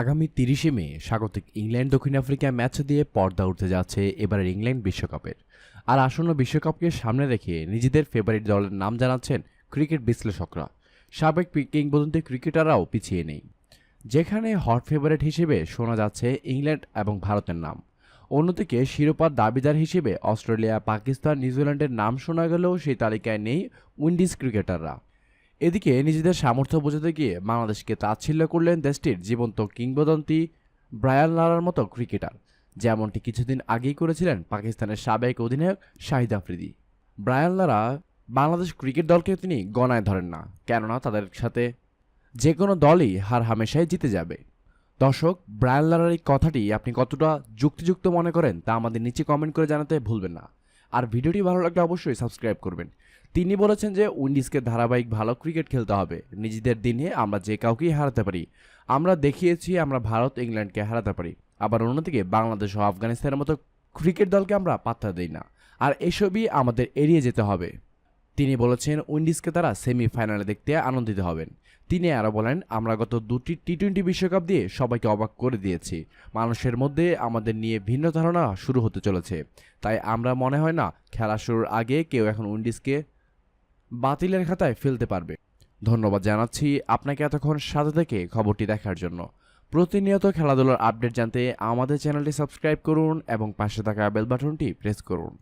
আগামী তিরিশে মে স্বাগতিক ইংল্যান্ড দক্ষিণ আফ্রিকা ম্যাচ দিয়ে পর্দা উঠতে যাচ্ছে এবারের ইংল্যান্ড বিশ্বকাপের। আর আসন্ন বিশ্বকাপকে সামনে রেখে নিজেদের ফেভারিট দলের নাম জানাচ্ছেন ক্রিকেট বিশ্লেষকরা। সাবেক কিংবদন্তি ক্রিকেটাররাও পিছিয়ে নেই। যেখানে হট ফেভারিট হিসেবে শোনা যাচ্ছে ইংল্যান্ড এবং ভারতের নাম। অন্যদিকে শিরোপার দাবিদার হিসেবে অস্ট্রেলিয়া, পাকিস্তান, নিউজিল্যান্ডের নাম শোনা গেলেও সেই তালিকায় নেই উইন্ডিজ ক্রিকেটাররা। এদিকে নিজেদের সামর্থ্য বোঝাতে গিয়ে বাংলাদেশকে তাচ্ছিল্য করলেন দেশটির জীবন্ত কিংবদন্তি ব্রায়ান লারার মতো ক্রিকেটার, যেমনটি কিছুদিন আগেই করেছিলেন পাকিস্তানের সাবেক অধিনায়ক Shahid Afridi. Brian Lara Bangladesh cricket দলকে তিনি গণায় ধরেন না, কেননা তাদের সাথে যে কোনো দলই হার হামেশাই জিতে যাবে। দর্শক, ব্রায়ান লারার এই কথাটি আপনি কতটা যুক্তিযুক্ত মনে করেন তা আমাদের নিচে কমেন্ট করে জানাতে ভুলবেন না। আর ভিডিওটি ভালো লাগলে অবশ্যই সাবস্ক্রাইব করবেন। তিনি বলেছেন যে উইন্ডিজকে ধারাবাহিক ভালো ক্রিকেট খেলতে হবে। নিজেদের দিনে আমরা যে কাউকেই হারাতে পারি। আমরা দেখিয়েছি আমরা ভারত ইংল্যান্ডকে হারাতে পারি। আবার অন্যদিকে বাংলাদেশ ও আফগানিস্তানের মতো ক্রিকেট দলকে আমরা পাত্তা দিই না। আর এসবই আমাদের এড়িয়ে যেতে হবে। তিনি বলেছেন উইন্ডিজকে তারা সেমিফাইনালে দেখতে আনন্দিত হবেন। তিনি আরও বলেন, আমরা গত দুটি টি টোয়েন্টি বিশ্বকাপ দিয়ে সবাইকে অবাক করে দিয়েছি। মানুষের মধ্যে আমাদের নিয়ে ভিন্ন ধারণা শুরু হতে চলেছে। তাই আমরা মনে হয় না, খেলা শুরুর আগে কেউ এখন উইন্ডিজকে বাতিলের খাতায় ফেলতে পারবে। ধন্যবাদ জানাচ্ছি আপনাকে এতক্ষণ সাথে থেকে খবরটি দেখার জন্য। প্রতিনিয়ত খেলাধুলার আপডেট জানতে আমাদের চ্যানেলটি সাবস্ক্রাইব করুন এবং পাশে থাকা বেল বাটনটি প্রেস করুন।